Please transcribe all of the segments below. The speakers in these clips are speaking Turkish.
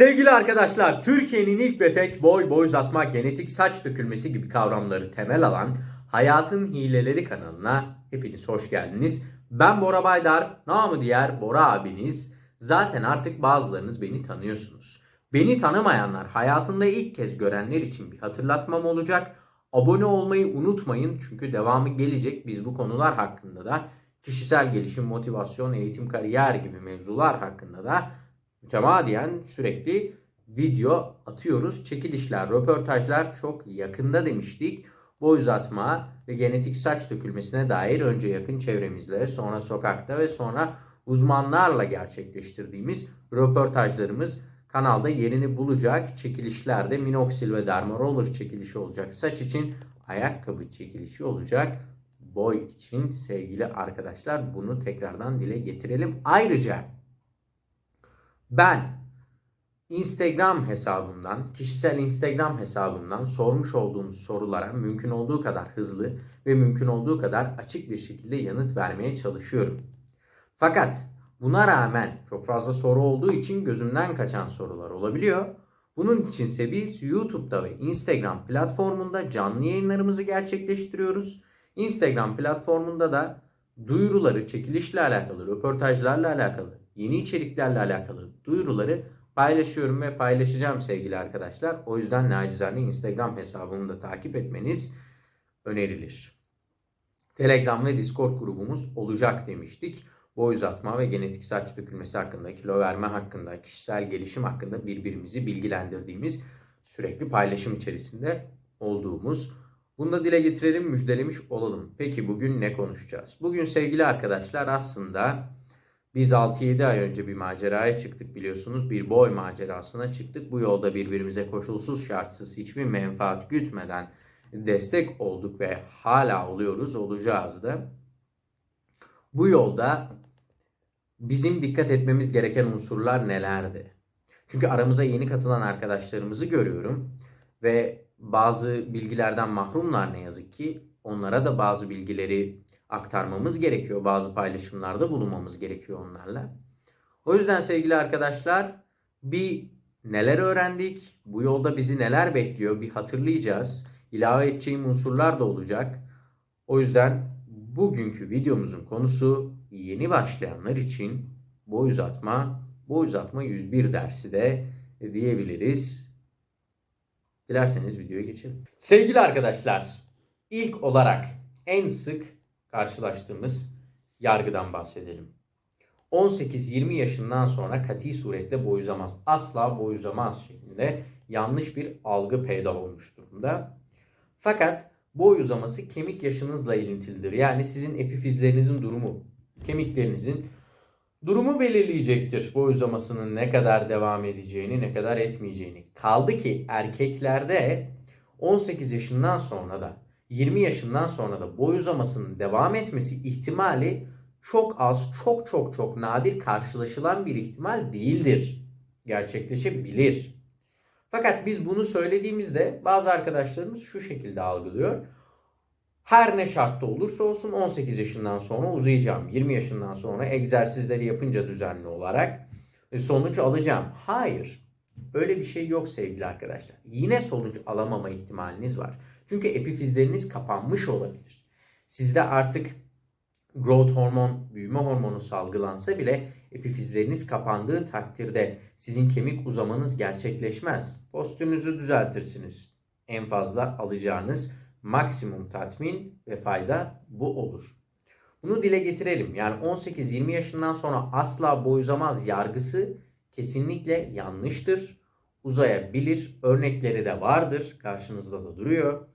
Sevgili arkadaşlar, Türkiye'nin ilk ve tek boy boy uzatma, genetik saç dökülmesi gibi kavramları temel alan Hayatın Hileleri kanalına hepiniz hoş geldiniz. Ben Bora Baydar, namı diğer Bora abiniz. Zaten artık bazılarınız beni tanıyorsunuz. Beni tanımayanlar, hayatında ilk kez görenler için bir hatırlatmam olacak. Abone olmayı unutmayın çünkü devamı gelecek. Biz bu konular hakkında da kişisel gelişim, motivasyon, eğitim, kariyer gibi mevzular hakkında da mütemadiyen sürekli video atıyoruz. Çekilişler, röportajlar çok yakında demiştik. Boy uzatma ve genetik saç dökülmesine dair önce yakın çevremizle, sonra sokakta ve sonra uzmanlarla gerçekleştirdiğimiz röportajlarımız kanalda yerini bulacak. Çekilişlerde minoxidil ve dermaroller çekilişi olacak. Saç için ayakkabı çekilişi olacak. Boy için sevgili arkadaşlar bunu tekrardan dile getirelim. Ayrıca ben Instagram hesabımdan, kişisel Instagram hesabımdan sormuş olduğunuz sorulara mümkün olduğu kadar hızlı ve mümkün olduğu kadar açık bir şekilde yanıt vermeye çalışıyorum. Fakat buna rağmen çok fazla soru olduğu için gözümden kaçan sorular olabiliyor. Bunun içinse biz YouTube'da ve Instagram platformunda canlı yayınlarımızı gerçekleştiriyoruz. Instagram platformunda da duyuruları, çekilişle alakalı, röportajlarla alakalı, yeni içeriklerle alakalı duyuruları paylaşıyorum ve paylaşacağım sevgili arkadaşlar. O yüzden nacizane Instagram hesabımı da takip etmeniz önerilir. Telegram ve Discord grubumuz olacak demiştik. Boy uzatma ve genetik saç dökülmesi hakkında, kilo verme hakkında, kişisel gelişim hakkında birbirimizi bilgilendirdiğimiz sürekli paylaşım içerisinde olduğumuz. Bunu da dile getirelim, müjdelemiş olalım. Peki bugün ne konuşacağız? Bugün sevgili arkadaşlar aslında biz 6-7 ay önce bir maceraya çıktık biliyorsunuz. Bir boy macerasına çıktık. Bu yolda birbirimize koşulsuz şartsız hiçbir menfaat gütmeden destek olduk ve hala oluyoruz, olacağız da. Bu yolda bizim dikkat etmemiz gereken unsurlar nelerdi? Çünkü aramıza yeni katılan arkadaşlarımızı görüyorum ve bazı bilgilerden mahrumlar ne yazık ki. Onlara da bazı bilgileri aktarmamız gerekiyor. Bazı paylaşımlarda bulunmamız gerekiyor onlarla. O yüzden sevgili arkadaşlar bir neler öğrendik? Bu yolda bizi neler bekliyor? Bir hatırlayacağız. İlave edeceğim unsurlar da olacak. O yüzden bugünkü videomuzun konusu yeni başlayanlar için boy uzatma, boy uzatma 101 dersi de diyebiliriz. Dilerseniz videoya geçelim. Sevgili arkadaşlar, ilk olarak en sık karşılaştığımız yargıdan bahsedelim. 18-20 yaşından sonra kati suretle boy uzamaz. Asla boy uzamaz şeklinde yanlış bir algı peyda olmuş durumda. Fakat boy uzaması kemik yaşınızla ilintilidir. Yani sizin epifizlerinizin durumu, kemiklerinizin durumu belirleyecektir. Boy uzamasının ne kadar devam edeceğini, ne kadar etmeyeceğini. Kaldı ki erkeklerde 18 yaşından sonra da 20 yaşından sonra da boy uzamasının devam etmesi ihtimali çok az, çok çok çok nadir karşılaşılan bir ihtimal değildir. Gerçekleşebilir. Fakat biz bunu söylediğimizde bazı arkadaşlarımız şu şekilde algılıyor. Her ne şartta olursa olsun 18 yaşından sonra uzayacağım. 20 yaşından sonra egzersizleri yapınca düzenli olarak e, sonuç alacağım. Hayır. Öyle bir şey yok sevgili arkadaşlar. Yine sonuç alamama ihtimaliniz var. Çünkü epifizleriniz kapanmış olabilir. Sizde artık growth hormon, büyüme hormonu salgılansa bile epifizleriniz kapandığı takdirde sizin kemik uzamanız gerçekleşmez. Postürünüzü düzeltirsiniz. En fazla alacağınız maksimum tatmin ve fayda bu olur. Bunu dile getirelim. Yani 18-20 yaşından sonra asla boy uzamaz yargısı kesinlikle yanlıştır. Uzayabilir. Örnekleri de vardır. Karşınızda da duruyor.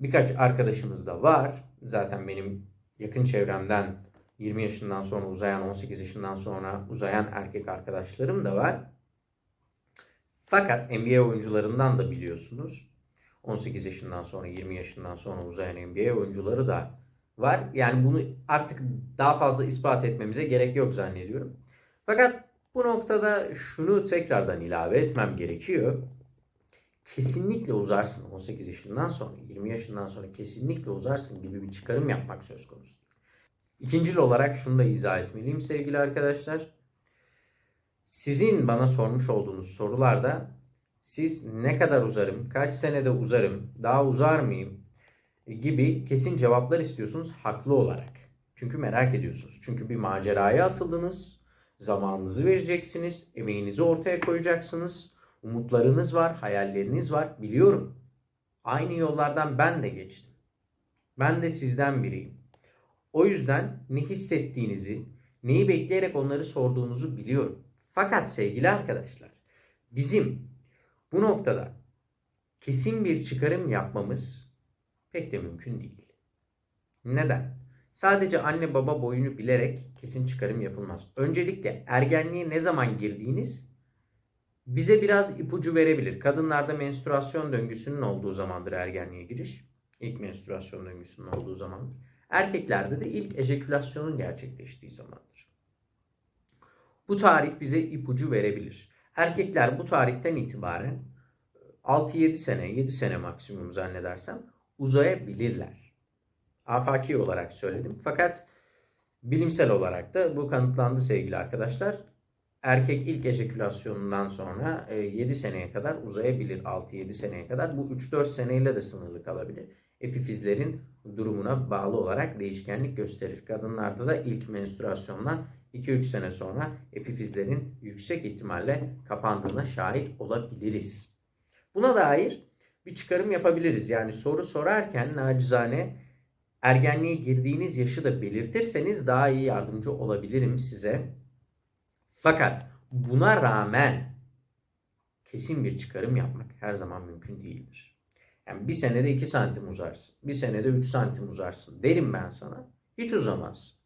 Birkaç arkadaşımız da var. Zaten benim yakın çevremden 20 yaşından sonra uzayan, 18 yaşından sonra uzayan erkek arkadaşlarım da var. Fakat NBA oyuncularından da biliyorsunuz. 18 yaşından sonra, 20 yaşından sonra uzayan NBA oyuncuları da var. Yani bunu artık daha fazla ispat etmemize gerek yok zannediyorum. Fakat bu noktada şunu tekrardan ilave etmem gerekiyor. Kesinlikle uzarsın 18 yaşından sonra, 20 yaşından sonra kesinlikle uzarsın gibi bir çıkarım yapmak söz konusu. İkincil olarak şunu da izah etmeliyim sevgili arkadaşlar. Sizin bana sormuş olduğunuz sorularda siz ne kadar uzarım, kaç senede uzarım, daha uzar mıyım gibi kesin cevaplar istiyorsunuz haklı olarak. Çünkü merak ediyorsunuz. Çünkü bir maceraya atıldınız. Zamanınızı vereceksiniz. Emeğinizi ortaya koyacaksınız. Umutlarınız var, hayalleriniz var. Biliyorum. Aynı yollardan ben de geçtim. Ben de sizden biriyim. O yüzden ne hissettiğinizi, neyi bekleyerek onları sorduğunuzu biliyorum. Fakat sevgili arkadaşlar, bizim bu noktada kesin bir çıkarım yapmamız pek de mümkün değil. Neden? Sadece anne baba boyunu bilerek kesin çıkarım yapılmaz. Öncelikle ergenliğe ne zaman girdiğiniz bize biraz ipucu verebilir. Kadınlarda menstruasyon döngüsünün olduğu zamandır ergenliğe giriş. İlk menstruasyon döngüsünün olduğu zamandır. Erkeklerde de ilk ejekülasyonun gerçekleştiği zamandır. Bu tarih bize ipucu verebilir. Erkekler bu tarihten itibaren 6-7 sene, 7 sene maksimum zannedersem uzayabilirler. Afaki olarak söyledim. Fakat bilimsel olarak da bu kanıtlandı sevgili arkadaşlar. Erkek ilk ejekülasyonundan sonra 7 seneye kadar uzayabilir. 6-7 seneye kadar. Bu 3-4 seneyle de sınırlı kalabilir. Epifizlerin durumuna bağlı olarak değişkenlik gösterir. Kadınlarda da ilk menstruasyondan 2-3 sene sonra epifizlerin yüksek ihtimalle kapandığına şahit olabiliriz. Buna dair bir çıkarım yapabiliriz. Yani soru sorarken nacizane ergenliğe girdiğiniz yaşı da belirtirseniz daha iyi yardımcı olabilirim size. Fakat buna rağmen kesin bir çıkarım yapmak her zaman mümkün değildir. Yani bir senede 2 santim uzarsın. Bir senede 3 santim uzarsın. Derim ben sana. Hiç uzamazsın.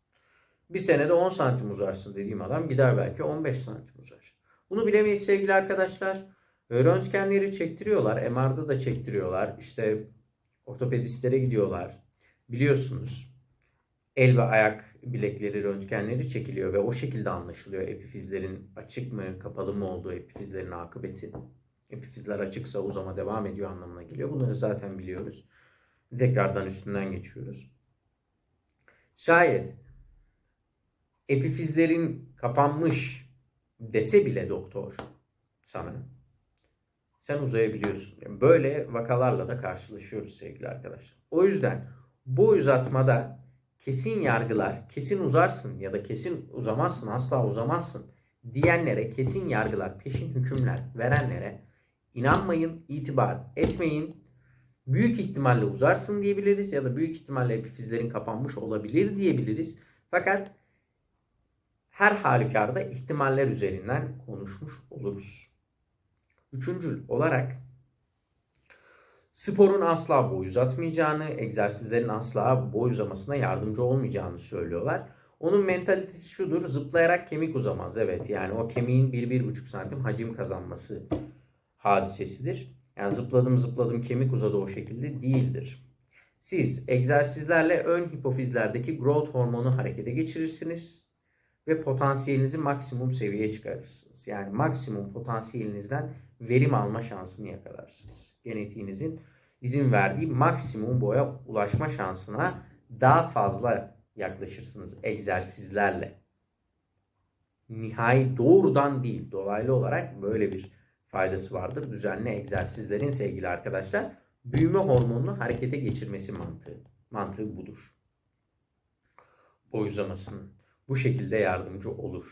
Bir senede 10 santim uzarsın dediğim adam gider belki 15 santim uzar. Bunu bilemeyiz sevgili arkadaşlar. Röntgenleri çektiriyorlar. MR'da da çektiriyorlar. İşte ortopedistlere gidiyorlar. Biliyorsunuz el ve ayak bilekleri röntgenleri çekiliyor ve o şekilde anlaşılıyor epifizlerin açık mı kapalı mı olduğu epifizlerin akıbeti. Epifizler açıksa uzama devam ediyor anlamına geliyor. Bunları zaten biliyoruz. Tekrardan üstünden geçiyoruz. Şayet epifizlerin kapanmış dese bile doktor sana sen uzayabiliyorsun. Yani böyle vakalarla da karşılaşıyoruz sevgili arkadaşlar. O yüzden bu uzatmada kesin yargılar, kesin uzarsın ya da kesin uzamazsın, asla uzamazsın diyenlere kesin yargılar, peşin hükümler verenlere inanmayın, itibar etmeyin. Büyük ihtimalle uzarsın diyebiliriz ya da büyük ihtimalle epifizlerin kapanmış olabilir diyebiliriz. Fakat her halükarda ihtimaller üzerinden konuşmuş oluruz. Üçüncül olarak sporun asla boy uzatmayacağını, egzersizlerin asla boy uzamasına yardımcı olmayacağını söylüyorlar. Onun mentalitesi şudur, zıplayarak kemik uzamaz. Evet yani o kemiğin 1-1,5 santim hacim kazanması hadisesidir. Yani zıpladım zıpladım kemik uzadı o şekilde değildir. Siz egzersizlerle ön hipofizlerdeki growth hormonu harekete geçirirsiniz ve potansiyelinizi maksimum seviyeye çıkarırsınız. Yani maksimum potansiyelinizden verim alma şansını yakalarsınız. Genetiğinizin izin verdiği maksimum boya ulaşma şansına daha fazla yaklaşırsınız egzersizlerle. Nihai doğrudan değil, dolaylı olarak böyle bir faydası vardır. Düzenli egzersizlerin sevgili arkadaşlar büyüme hormonunu harekete geçirmesi mantığı. Mantığı budur. Boy uzamasının bu şekilde yardımcı olur.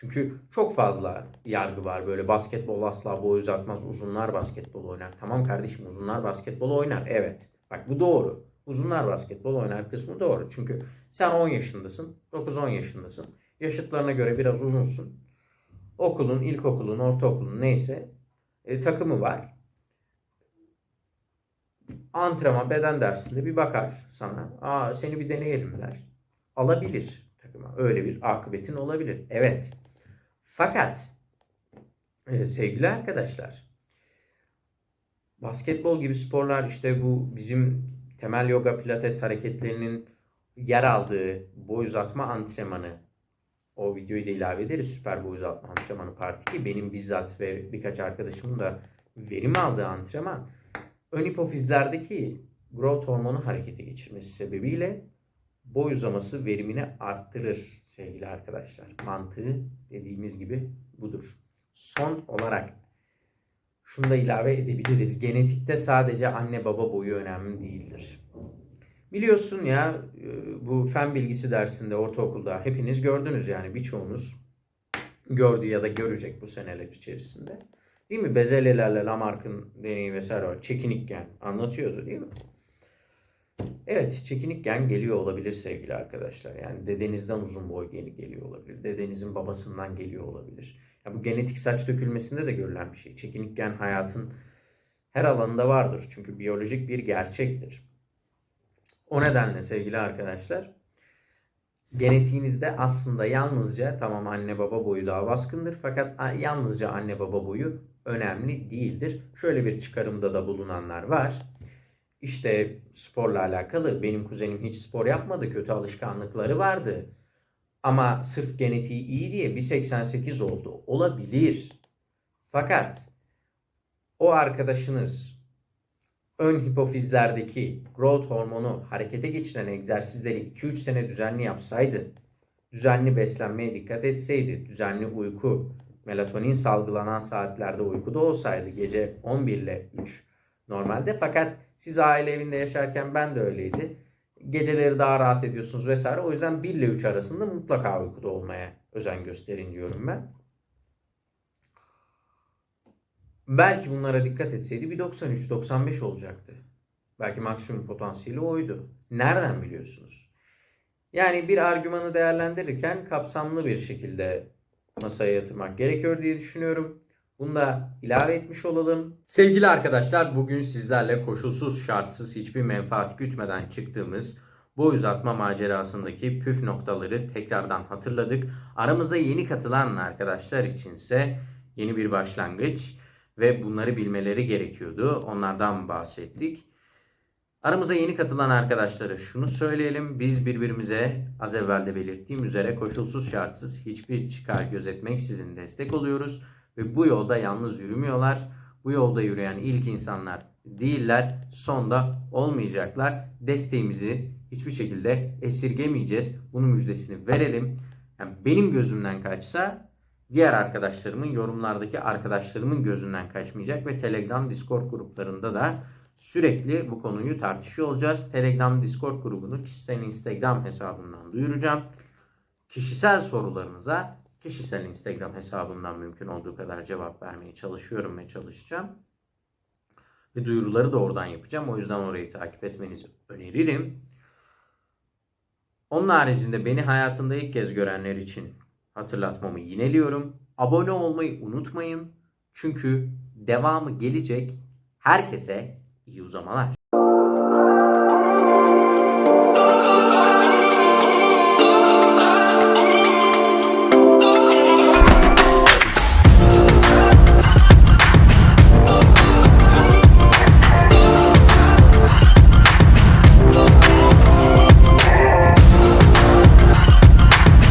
Çünkü çok fazla yargı var böyle basketbol asla boy uzatmaz uzunlar basketbol oynar. Tamam kardeşim uzunlar basketbol oynar evet. Bak bu doğru. Uzunlar basketbol oynar kısmı doğru. Çünkü sen 10 yaşındasın 9-10 yaşındasın. Yaşıtlarına göre biraz uzunsun. Okulun, ilkokulun, ortaokulun neyse e, takımı var. Antrenman beden dersinde bir bakar sana. Aa seni bir deneyelim der. Alabilir takıma. Öyle bir akıbetin olabilir. Evet. Fakat e, sevgili arkadaşlar basketbol gibi sporlar işte bu bizim temel yoga pilates hareketlerinin yer aldığı boy uzatma antrenmanı o videoyu da ilave ederiz. Süper boy uzatma antrenmanı parti ki benim bizzat ve birkaç arkadaşımın da verim aldığı antrenman ön hipofizlerdeki growth hormonu harekete geçirmesi sebebiyle boy uzaması verimini arttırır sevgili arkadaşlar. Mantığı dediğimiz gibi budur. Son olarak şunu da ilave edebiliriz. Genetikte sadece anne baba boyu önemli değildir. Biliyorsun ya e, bu fen bilgisi dersinde ortaokulda hepiniz gördünüz yani birçoğunuz gördü ya da görecek bu seneler içerisinde. Değil mi? Bezelyelerle Lamarck'ın deneyi vesaire var. Çekinikken anlatıyordu değil mi? Evet, çekinikken geliyor olabilir sevgili arkadaşlar. Yani dedenizden uzun boy gel- geliyor olabilir. Dedenizin babasından geliyor olabilir. Ya bu genetik saç dökülmesinde de görülen bir şey. Çekinikken hayatın her alanında vardır. Çünkü biyolojik bir gerçektir. O nedenle sevgili arkadaşlar genetiğinizde aslında yalnızca tamam anne baba boyu daha baskındır fakat yalnızca anne baba boyu önemli değildir. Şöyle bir çıkarımda da bulunanlar var. İşte sporla alakalı benim kuzenim hiç spor yapmadı, kötü alışkanlıkları vardı. Ama sırf genetiği iyi diye 1.88 oldu. Olabilir. Fakat o arkadaşınız ön hipofizlerdeki growth hormonu harekete geçiren egzersizleri 2-3 sene düzenli yapsaydı, düzenli beslenmeye dikkat etseydi, düzenli uyku, melatonin salgılanan saatlerde uykuda olsaydı gece 11 ile 3 normalde fakat siz aile evinde yaşarken ben de öyleydi. Geceleri daha rahat ediyorsunuz vesaire. O yüzden 1 ile 3 arasında mutlaka uykuda olmaya özen gösterin diyorum ben. Belki bunlara dikkat etseydi bir 93-95 olacaktı. Belki maksimum potansiyeli oydu. Nereden biliyorsunuz? Yani bir argümanı değerlendirirken kapsamlı bir şekilde masaya yatırmak gerekiyor diye düşünüyorum. Bunu da ilave etmiş olalım. Sevgili arkadaşlar bugün sizlerle koşulsuz şartsız hiçbir menfaat gütmeden çıktığımız boy uzatma macerasındaki püf noktaları tekrardan hatırladık. Aramıza yeni katılan arkadaşlar içinse yeni bir başlangıç ve bunları bilmeleri gerekiyordu. Onlardan bahsettik. Aramıza yeni katılan arkadaşlara şunu söyleyelim. Biz birbirimize az evvel de belirttiğim üzere koşulsuz şartsız hiçbir çıkar gözetmeksizin destek oluyoruz. Ve bu yolda yalnız yürümüyorlar. Bu yolda yürüyen ilk insanlar değiller. Sonda olmayacaklar. Desteğimizi hiçbir şekilde esirgemeyeceğiz. Bunun müjdesini verelim. Yani benim gözümden kaçsa diğer arkadaşlarımın yorumlardaki arkadaşlarımın gözünden kaçmayacak ve Telegram Discord gruplarında da sürekli bu konuyu tartışıyor olacağız. Telegram Discord grubunu kişisel Instagram hesabından duyuracağım. Kişisel sorularınıza kişisel Instagram hesabımdan mümkün olduğu kadar cevap vermeye çalışıyorum ve çalışacağım. Ve duyuruları da oradan yapacağım. O yüzden orayı takip etmenizi öneririm. Onun haricinde beni hayatında ilk kez görenler için hatırlatmamı yineliyorum. Abone olmayı unutmayın. Çünkü devamı gelecek. Herkese iyi uzamalar.